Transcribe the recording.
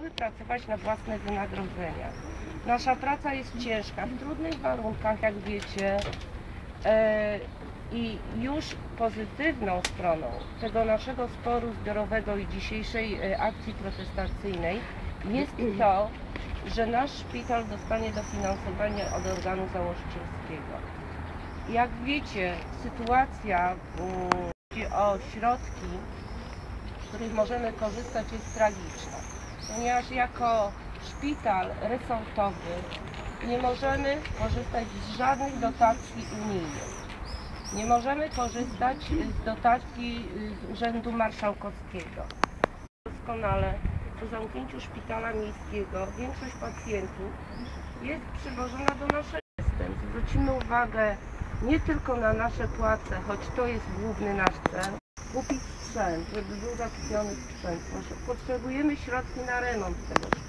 Musimy pracować na własne wynagrodzenia. Nasza praca jest ciężka, w trudnych warunkach, jak wiecie. E, I już pozytywną stroną tego naszego sporu zbiorowego i dzisiejszej e, akcji protestacyjnej jest to, że nasz szpital dostanie dofinansowanie od organu założycielskiego. Jak wiecie, sytuacja o środki, z których możemy korzystać jest tragiczna, ponieważ jako szpital resortowy nie możemy korzystać z żadnych dotacji unijnych. Nie możemy korzystać z dotacji z Urzędu Marszałkowskiego. Doskonale po zamknięciu szpitala miejskiego większość pacjentów jest przywożona do naszego system. Zwrócimy uwagę nie tylko na nasze płace, choć to jest główny nasz cel, kupić sprzęt, żeby był zakupiony sprzęt. Potrzebujemy środki na remont tego szpitala.